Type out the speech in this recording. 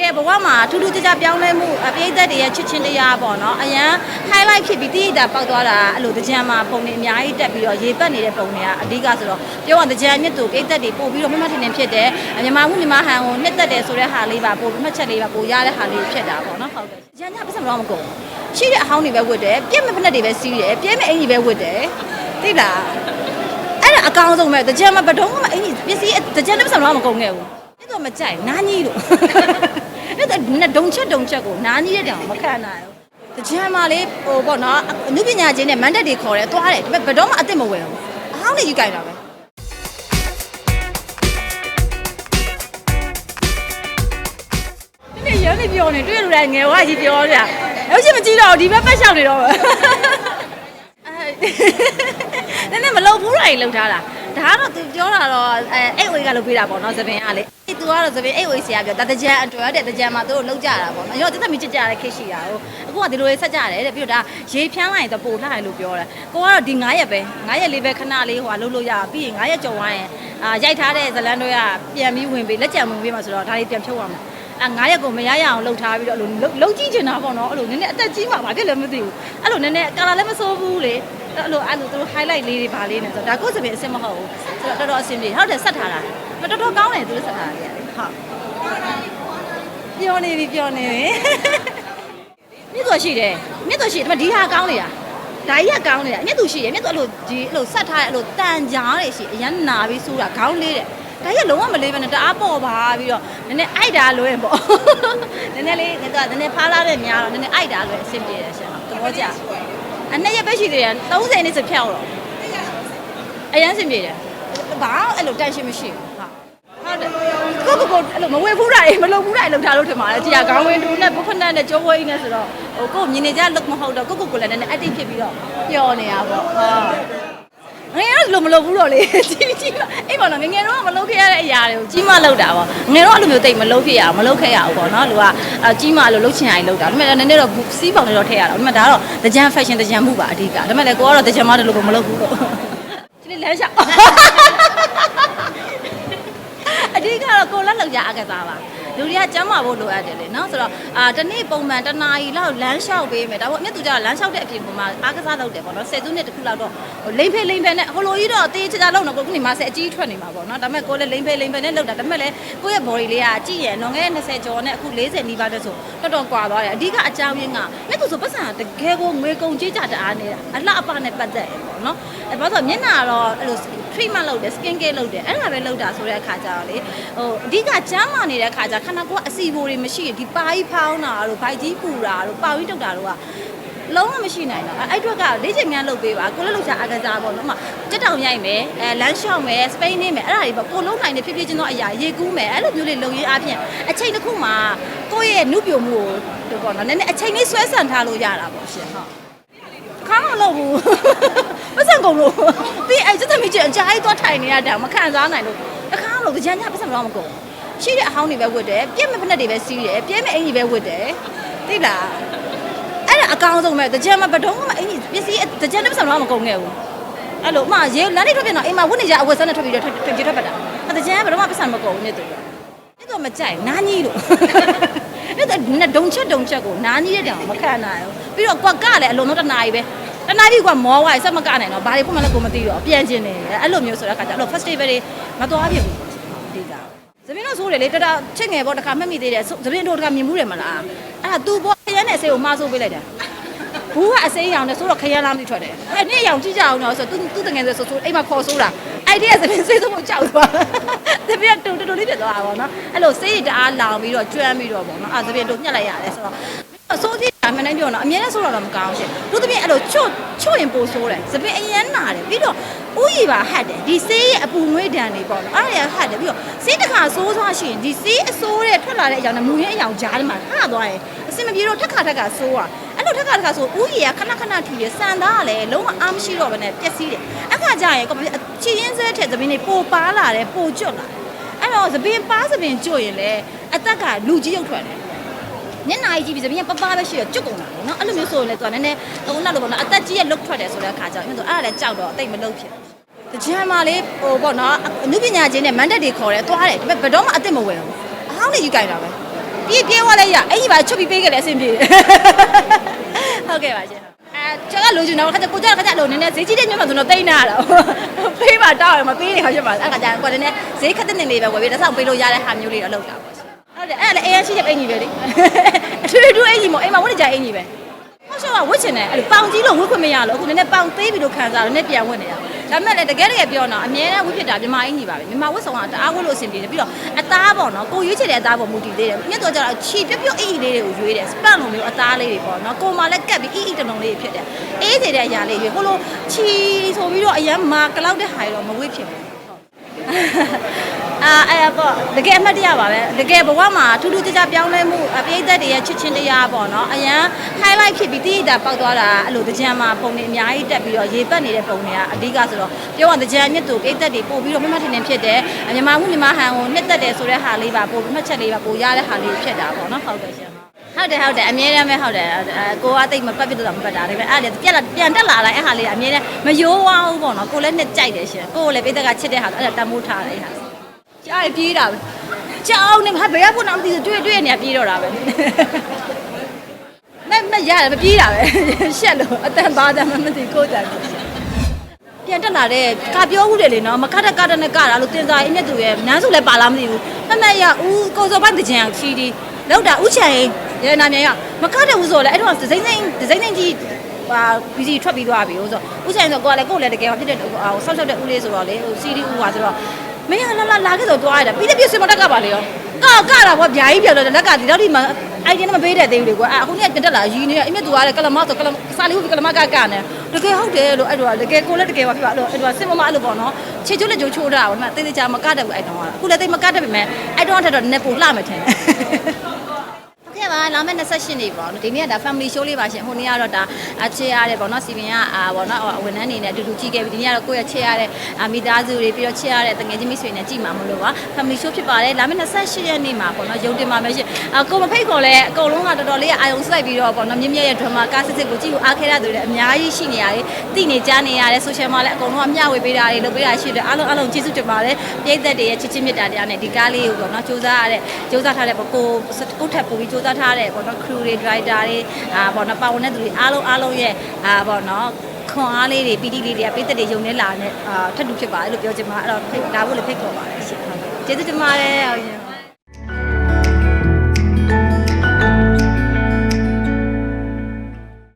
ကယ်ဘဝမှာထူးထူးခြားခြားပြောင်းလဲမှုအပြိသက်တွေရဲ့ချစ်ချင်းတရားပေါ့နော်အရန် highlight ဖြစ်ပြီးတိတိတာပေါက်သွားတာအဲ့လိုတကြံမှာပုံတွေအများကြီးတက်ပြီးတော့ရေပတ်နေတဲ့ပုံတွေကအဓိကဆိုတော့ပြောရတကြံမြစ်သူပြိသက်တွေပို့ပြီးတော့မမထင်ထင်ဖြစ်တယ်မြန်မာမှုမြန်မာဟန်ကိုနှစ်သက်တယ်ဆိုတဲ့ဟာလေးပါပို့မှတ်ချက်လေးပါပို့ရတဲ့ဟာလေးဖြစ်တာပေါ့နော်ဟုတ်တယ်ရန်ညပတ်စံတော့မကုန်ရှိတဲ့အဟောင်းတွေပဲဝတ်တယ်ပြည့်မဲ့ဖက်နဲ့တွေပဲစီးတယ်ပြည့်မဲ့အင်ကြီးပဲဝတ်တယ်သိလားအဲ့ဒါအကောင်းဆုံးပဲတကြံမှာဘဒုံကမအင်ကြီးပစ္စည်းတကြံနဲ့ပတ်စံတော့မကုန်ခဲ့ဘူးအဲ့တော့မကြိုက်နားကြီးလို့ အဲ့ဒါနဲ့ဒုံချက်ဒုံချက်ကိုနားကြီးတဲ့တောင်မခံနိုင်ဘူးတကြံမှာလေဟိုပေါ့နော်အနုပညာချင်းနဲ့မန်တက်တွေခေါ်တယ်သွားတယ်ဒါပေမဲ့ဘဒုံကအစ်စ်မဝယ်ဘူးအဟောင်းတွေယူကြိုက်တာပဲဒီရနေပြောနေတွေ့လို့လည်းငယ်ဝါကြီးပြောကြအဲ့ချင်းမကြည့်တော့ဒီဘက်ပတ်လျှောက်နေတော့ပဲအဲနည်းနည်းမလုံဘူးတာကြီးလုံထားတာဒါကတော့သူပြောတာတော့အဲအိတ်ဝေးကလုပ်ပေးတာပေါ့နော်သပင်ကလေ သူကတော့သပင်အိတ်ဝေးဆရာပြောဒါတကြံအတွက်တဲ့တကြံမှာသူတို့လုံကြတာပေါ့နော်ရောတက်တက်မီချစ်ကြတဲ့ခေတ်ရှိတာဟုတ်အခုကဒီလိုလေးဆက်ကြတယ်တဲ့ပြီးတော့ဒါရေဖြန်းလိုက်ရင်တော့ပို့ထားတယ်လို့ပြောတယ်ကိုကတော့ဒီ9ရက်ပဲ9ရက်လေးပဲခဏလေးဟိုကလုပ်လို့ရပြီးရင်9ရက်ကျော်သွားရင်အာရိုက်ထားတဲ့ဇလန်တွေကပြန်ပြီးဝင်ပြီးလက်ကြံဝင်ပြီးမှဆိုတော့ဒါလေးပြန်ဖြုတ်ရမှာအဲ9ရက်ကိုမရရအောင်လှုပ်ထားပြီးတော့အဲ့လိုလှုပ်ကြည့်ချင်တာပေါ့နော်အဲ့လိုနည်းနည်းအသက်ကြီးမှာဘာဖြစ်လဲမသိဘူးအဲ့လိုနည်းနည်းကာလာလည်းမစိုးဘူးလေအဲ့လိုအဲ့လိုသူတို့ highlight လေးတွေဗာလေးနေဆိုတော့ဒါကိုယ်စပင်အစ်စ်မဟုတ်ဘူးဆိုတော့တော်တော်အဆင်ပြေဟုတ်တယ်ဆက်ထားတာ တော်တော်ကောင်းတယ်သူတို့ဆက်ထားတာလေဟုတ်ပြောနေပြီပြောနေပြီမြစ်တော်ရှိတယ်မြစ်တော်ရှိတယ်ဒါပေမဲ့ဒီဟာကောင်းနေတာဒါကြီးကကောင်းနေတာမြစ်သူရှိတယ်မြစ်သူအဲ့လိုဒီအဲ့လိုဆက်ထားတဲ့အဲ့လိုတန်ကြားတွေရှိအရန်နာပြီးစိုးတာခေါင်းလေးတယ်ဒါကြီးကလုံးဝမလေးပဲနဲ့တအားပေါ်ပါပြီးတော့နည်းနည်းအိုက်တာလွဲပေါ့နည်းနည်းလေးနည်းတော့နည်းနည်းဖားလာတဲ့များတော့နည်းနည်းအိုက်တာလွဲအဆင်ပြေတယ်ရှင်သဘောကျအနှစ်ရက်ပဲရှိသေးတယ်30နှစ်စဖြောက်တော့အရန်အဆင်ပြေတယ်ဘာအဲ့လိုတန်ရှင်းမရှိဘူးဟုတ်တယ် ကိုကိုကိုအဲ့လိုမဝေဖူးတာတွေမလုပ်ဘူးတာတွေလုပ်ထားလို့ထင်ပါတယ်ကြီးကခေါင်းဝင်တူနဲ့ပုခနဲ့နဲ့ကြောပွဲကြီးနဲ့ဆိုတော့ဟိုကိုမြင်နေကြလုတ်မဟုတ်တော့ကိုကိုကိုလည်းနည်းနည်း active ဖြစ်ပြီးတော့ပျော်နေတာပေါ့ဟုတ်ငယ်တော့လိုမလုပ်ဘူးတော့လေကြီးကြီးအိမ်ပေါ်တော့ငငယ်တော့မလုပ်ခဲ့ရတဲ့အရာတွေကိုကြီးမလုပ်တာပေါ့ငယ်တော့အဲ့လိုမျိုးတိတ်မလုပ်ခဲ့ရအောင်မလုပ်ခဲ့ရဘူးပေါ့နော်လူကကြီးမလို့လုပ်ချင်ရင်လုပ်တာဒါပေမဲ့နည်းနည်းတော့စီးပေါင်တွေတော့ထည့်ရတာဒါပေမဲ့ဒါကတော့တကြံ fashion တကြံမှုပါအဓိကဒါပေမဲ့လည်းကိုကတော့တကြံမတယ်လို့ကိုမလုပ်ဘူးတော့ဒီနေ့လမ်းလျှောက် အဓိကတော့ကိုလက်လောက်ကြအကစားပါလူတွေကကျမ်းမာဖို့လိုအပ်တယ်လေနော်ဆိုတော့အာတနေ့ပုံမှန်တနာရီလောက်လမ်းလျှောက်ပေးမယ်ဒါပေမဲ့အမြတ်သူကြတော့လမ်းလျှောက်တဲ့အပြင်ပုံမှာအားကစားလုပ်တယ်ပေါ့နော်ဆယ်စုနှစ်တစ်ခုလောက်တော့ဟိုလိမ့်ဖေးလိမ့်ဖေးနဲ့ဟိုလိုကြီးတော့တေးချာချာလုပ်တော့ကိုခုနေမှာဆယ်အကြီးထွက်နေမှာပေါ့နော်ဒါပေမဲ့ကိုလည်းလိမ့်ဖေးလိမ့်ဖေးနဲ့လုပ်တာဒါပေမဲ့လည်းကိုယ့်ရဲ့ body လေးကကြည့်ရလွန်ခဲ့တဲ့20ကျော်နဲ့အခု40နီးပါးတဲ့ဆိုတော်တော်ကွာသွားတယ်အဓိကအကြောင်းရင်းကမြတ်သူဆိုပတ်စံတကယ်ကိုငွေကုန်ကြေးကြတအားနေတာအလှအပနဲ့ပတ်သက်ရပေါ့နော်အဲဘာလို့ဆိုမျက်နှာတော့အဲ့လို treatment လုပ်တယ် skin care လုပ်တယ်အဲ့ဒါပဲလုပ်တာဆိုတဲ့အခါကျတော့လေဟိုအဓိကကျမ်းမာနေတဲ့အခါကျခန္ဓာကိုယ်ကအစီဘိုတွေမရှိရင်ဒီပါကြီးဖောင်းတာတို့ဗိုက်ကြီးပူတာတို့ပေါင်ကြီးတုတ်တာတို့ကလုံးဝမရှိနိုင်တော့အဲ့အတွက်ကလေ့ကျင့်များလုပ်ပေးပါကိုလည်းလုပ်ချအကစားပေါ့နော်မကြက်တောင်ရိုက်မယ်အဲလမ်းလျှောက်မယ်စပိန်နေမယ်အဲ့ဒါတွေပေါ့ကိုလုံးနိုင်တဲ့ဖြစ်ဖြစ်ချင်းတော့အရာရေကူးမယ်အဲ့လိုမျိုးလေးလုပ်ရင်းအပြင်အချိန်တစ်ခုမှာကိုယ့်ရဲ့နှုတ်ပြမှုကိုတို့ပေါ့နော်နည်းနည်းအချိန်လေးဆွဲဆန့်ထားလို့ရတာပေါ့ရှင်ဟုတ်ခါမလို့ဘူး ပတ်စံကုန်လို့ပြီးအဲ့စက်သမီးကျအကြိုက်သွားထိုင်နေရတာမခံစားနိုင်လို့တခါမလို့ကြမ်းကြပတ်စံတော့မကုန်ရှိတဲ့အဟောင်းတွေပဲဝတ်တယ်ပြည့်မဲ့ဖက်နဲ့တွေပဲစီးတယ်ပြည့်မဲ့အင်ကြီးပဲဝတ်တယ်သိလားအဲ့ဒါအကောင်းဆုံးပဲတကြံမှာဘဒုံကမအင်ကြီးပစ္စည်းတကြံနဲ့ပတ်စံတော့မကုန်ခဲ့ဘူးအဲ့လိုအမရေလမ်းလေးထွက်ပြန်တော့အိမ်မှာဝတ်နေကြအဝတ်စမ်းနဲ့ထွက်ပြီးတော့ထွက်ထွက်ပြေးထွက်ပတ်တာအတကြံကဘယ်တော့မှပတ်စံမကုန်ဘူးနဲ့တူတယ်အဲ့တော့မကြိုက်နားကြီးလို့အဲ့ဒါနဲ့ဒုံချက်ဒုံချက်ကိုနားကြီးတဲ့တောင်မခံနိုင်ဘူးပြီးတော့ကွက်ကလည်းအလုံးတော့တနာကြီးပဲ တနာကြီးကမောဝိုင်းစက်မကနိုင်တော့ဘာတွေဖွင့်မလဲကိုမသိတော့ပြန်ကျင်နေတယ်အဲ့လိုမျိုးဆိုတဲ့အခါကျအဲ့လို festival တွေမသွားပြဘူးဒီကသမီးတို့ဆိုးတယ်လေတတချစ်ငယ်ပေါ့တခါမှတ်မိသေးတယ်သမီးတို့တခါမြင်မှုတယ်မလားအဲ့ဒါသူ့ဘောခရမ်းနဲ့ဆေးကိုမှားဆိုးပေးလိုက်တာဘူးကအစိမ်းရောင်နဲ့ဆိုတော့ခရမ်းလားမသိထွက်တယ်အဲ့နေ့ရောင်ကြည့်ကြအောင်တော့ဆိုသူသူတငယ်ဆိုဆိုဆိုအိမ်မှာခေါ်ဆိုးတာအဲ့ဒီကသမီးဆေးဆိုးဖို့ကြောက်သွားသမီးကတူတူလေးဖြစ်သွားတာပေါ့နော်အဲ့လိုဆေးတွေတအားလောင်ပြီးတော့ကျွမ်းပြီးတော့ပေါ့နော်အဲ့သမီးတို့ညှက်လိုက်ရတယ်ဆိုတော့အစိုး သေးတာမှန်တိုင်းပြောတော့အများနဲ့ဆိုတော့မကောင်းရှင်သူသမီးအဲ့လိုချွတ်ချွတ်ရင်ပိုဆိုးတယ်သပင်အရန်နာတယ်ပြီးတော့ဥယီပါဟတ်တယ်ဒီဆေးရဲ့အပူငွေ့ဒဏ်တွေပေါ့နော်အဲ့ဒါဟတ်တယ်ပြီးတော့ဆေးတစ်ခါဆိုးသွားရှိရင်ဒီဆေးအဆိုးတဲ့ထွက်လာတဲ့အကြောင်းနဲ့မူရင်းအကြောင်းကြားထဲမှာဟသွားရင်အစင်မပြေတော့ထက်ခါထက်ကဆိုးอ่ะအဲ့လိုထက်ခါထက်ကဆိုဥယီကခဏခဏထီရစံသားကလည်းလုံးဝအားမရှိတော့ဘဲနဲ့ပျက်စီးတယ်အခါကျရင်ကိုချီရင်းစဲထက်သပင်တွေပိုပါလာတယ်ပိုကျွတ်လာတယ်အဲ့တော့သပင်ပါသပင်ကျွတ်ရင်လည်းအသက်ကလူကြီးရုပ်ထွက်တယ် မျက်နှာကြီးကြည့်ပြီးသပင်းပပပဲရှိရကျွတ်ကုန်တာပေါ့နော်အဲ့လိုမျိုးဆိုရင်လည်းသူကနည်းနည်းဟိုနောက်လိုပေါ့နော်အသက်ကြီးရဲ့ look ထွက်တယ်ဆိုတဲ့အခါကျတော့အဲ့ဒါအဲ့ဒါလည်းကြောက်တော့အတိတ်မလုပ်ဖြစ်တကြံမှာလေဟိုပေါ့နော်အနုပညာချင်းနဲ့မန်တက်တွေခေါ်တယ်သွားတယ်ဒါပေမဲ့ဘယ်တော့မှအစ်စ်မဝယ်ဘူးအဟောင်းတွေယူကြိုက်တာပဲပြေးပြေးသွားလဲရအဲ့ဒီပါချွတ်ပြီးပေးခဲ့လဲအဆင်ပြေတယ်ဟုတ်ကဲ့ပါရှင်အဲကျွန်တော်လိုချင်တော့ခါကျကိုကြောက်ခါကျလို့နည်းနည်းဈေးကြီးတဲ့ညမှာဆိုတော့တိတ်နေရတာပေးပါတောက်ရမပေးနေခါဖြစ်ပါအဲ့ခါကျကိုလည်းနည်းဈေးခက်တဲ့နေလေးပဲဝယ်ပြီးတစ်ဆောင်ပေးလို့ရတဲ့ဟာမျိုးလေးတော့လုပ်တာပေါ့ရှင် ဟုတ်တယ်အဲ့ဒါလည်းအေးရရှိချက်အင်ကြီးပဲလေအထူးထူးအင်ကြီးမို့အိမ်မှာဝတ်နေကြအင်ကြီးပဲဟုတ်ရှောကဝတ်ချင်တယ်အဲ့လိုပေါင်ကြီးလို့ဝတ်ခွင့်မရလို့အခုနည်းနည်းပေါင်သေးပြီလို့ခံစားတော့နည်းပြန်ဝတ်နေတာဒါပေမဲ့လည်းတကယ်တကယ်ပြောတော့အမြဲတမ်းဝတ်ဖြစ်တာမြန်မာအင်ကြီးပါပဲမြန်မာဝတ်ဆောင်ကတအားဝတ်လို့အဆင်ပြေတယ်ပြီးတော့အသားပေါ့နော်ကိုရွေးချယ်တဲ့အသားပေါ်မူတည်သေးတယ်မြတ်တော့ကျတော့ချီပြုတ်ပြုတ်အီအီလေးတွေကိုရွေးတယ်စပန့်လိုမျိုးအသားလေးတွေပေါ့နော်ကိုမှလည်းကတ်ပြီးအီအီတလုံးလေးဖြစ်တယ်အေးစေတဲ့အရာလေးရွေးဟိုလိုချီဆိုပြီးတော့အရန်မာကလောက်တဲ့ဟာတွေတော့မဝတ်ဖြစ်ဘူး အာအဲ့ပေါ့တကယ်အမှတ်တရပါပဲတကယ်ဘဝမှာထူးထူးခြားခြားပြောင်းလဲမှုအပိဋသက်တွေရဲ့ချစ်ချင်းတရားပေါ့နော်အရန် highlight ဖြစ်ပြီးတိတိတာပေါက်သွားတာအဲ့လိုတကြံမှာပုံတွေအများကြီးတက်ပြီးတော့ရေပတ်နေတဲ့ပုံတွေကအဓိကဆိုတော့ပြောရရင်တကြံမြစ်သူပိဋသက်တွေပို့ပြီးတော့မမထင်ထင်ဖြစ်တယ်မြန်မာမှုမြန်မာဟန်ကိုနှစ်သက်တယ်ဆိုတဲ့ဟာလေးပါပို့မှတ်ချက်လေးပါပို့ရတဲ့ဟာလေးဖြစ်တာပေါ့နော်ဟုတ်တယ်ရှင် ဟုတ်တယ်ဟုတ်တယ်အမြဲတမ်းပဲဟုတ်တယ်အဲကိုကတိတ်မပတ်ပြတ်တော့မပတ်တာဒါပေမဲ့အဲ့ဒါပြက်လာပြန်တက်လာလိုက်အဲ့ဟာလေးကအမြဲတမ်းမယိုးဝအောင်ပေါ့နော်ကိုလည်းနှစ်ကြိုက်တယ်ရှင်ကိုကိုလည်းပိဋသက်ကချစ်တဲ့ဟာအဲ့ဒါတန်ဖိုးထားတယ်အဲ့ဟာကြားရပြေးတာပဲကြောက်နေမှာဘယ်ရောက်ဖို့တော့မသိဘူးတွေ့တွေ့နေပြေးတော့တာပဲမမရတယ်မပြေးတာပဲရှက်လို့အတန်ပါတမ်းမသိကိုယ်တန်ပြန်တက်လာတဲ့ကာပြောဦးတယ်လေနော်မကတ်တကတ်နဲ့ကတာလို့တင်စားအင်းနဲ့သူရဲ့နန်းစုလည်းပါလားမသိဘူးမမရဦးကိုစောပိုင်းတကြံချီတီလောက်တာဥချန်ရဲ နာမြန်ရမကတ်တဲ့ဦးဆိုလည်းအဲ့တော့ဒစိမ့်စိမ့်ဒစိမ့်စိမ့်ကြီးဟာဘီစီထွက်ပြီးသွားပြီဆိုတော့ဥချန်ဆိုကိုကလည်းကိုယ်လည်းတကယ်ဖြစ်တဲ့ဟိုဆောက်ရှောက်တဲ့ဦးလေးဆိုတော့လေဟိုစီဒီဦးပါဆိုတော့မင်းကလာလာလာခဲ့ဆိုတွားရတာပြီးတဲ့ပြည့်စင်မတက်ကပါလေရောကကတာပေါ့ဗျာကြီးပြောတော့လက်ကဒီတော့ဒီမှာအိုင်ဒီနမပေးတဲ့သေးဘူးလေကွာအခုနေ့ပြန်တက်လာရီနေအမေသူကလည်းကလမဆိုကလမစာလေးဟုတ်ကလမကကနဲ့တကယ်ဟုတ်တယ်လို့အဲ့တော့တကယ်ကိုလည်းတကယ်ပါပြပါလို့အဲ့တော့စင်မမအဲ့လိုပေါ့နော်ခြေချိုးလက်ချိုးချိုးတာပေါ့နော်တေးသေးချာမကတတ်ဘူးအဲ့တော့အခုလည်းတိတ်မကတတ်ပြီမဲ့အဲ့တော့ထက်တော့နည်းနည်းပိုလှမယ်ထင်တယ် ဟုတ်ကဲ့ပါလာမယ့်28နေ့ပေါ့နော်ဒီနေ့ကဒါ family show လေးပါရှင်ဟိုနေ့ကတော့ဒါအခြေရတယ်ပေါ့နော်စီပင်ကအာပေါ့နော်ဝန်ထမ်းအနေနဲ့အတူတူကြည့်ခဲ့ပြီးဒီနေ့ကတော့ကိုယ့်ရဲ့ချေရတဲ့မိသားစုတွေပြီးတော့ချေရတဲ့တငယ်ချင်းမိတ်ဆွေနဲ့ကြည့်မှာမလို့ပါ family show ဖြစ်ပါတယ်လာမယ့်28ရက်နေ့မှာပေါ့နော်ရုံတင်မှာပဲရှင်အကိုမဖိတ်ခေါ်လဲအကုန်လုံးကတော်တော်လေးအာယုံစိုက်ပြီးတော့ပေါ့နော်မြင့်မြတ်ရဲ့ drama ကားစစ်စစ်ကိုကြည့်ဖို့အားခဲရသူတွေအများကြီးရှိနေရတယ်သိနေကြနေရတယ် social မှာလည်းအကုန်လုံးကမျှဝေပေးတာတွေလုပ်ပေးတာရှိတယ်အားလုံးအားလုံးကျေးဇူးတင်ပါတယ်ပြည်သက်တွေရဲ့ချစ်ချင်းမြတ်တာတရားနဲ့ဒီကားလေးကိုပေါ့နော်စူးစမ်းရတဲ့စူးစမ်းထားတဲ့ပေါ့ကိုကိုထပ်ပို့ပြီးစူးစမ်းထားတဲ့ပေါ့နော် crew တွေ driver တွေအာပေါ့နော်ပါဝင်တဲ့သူတွေအားလုံးအားလုံးရဲ့အာပေါ့နော်ခွန်အားလေးတွေပီတိလေးတွေကပြည်သက်တွေယုံနေလာတဲ့အာထပ်တူဖြစ်ပါတယ်လို့ပြောချင်ပါအဲ့တော့ဖိတ်ဒါဖို့လည်းဖိတ်ခေါ်ပါတယ်ရှင်ဟုတ်ကဲ့ကျေးဇူးတင်ပါတယ်ဟုတ်ရှင်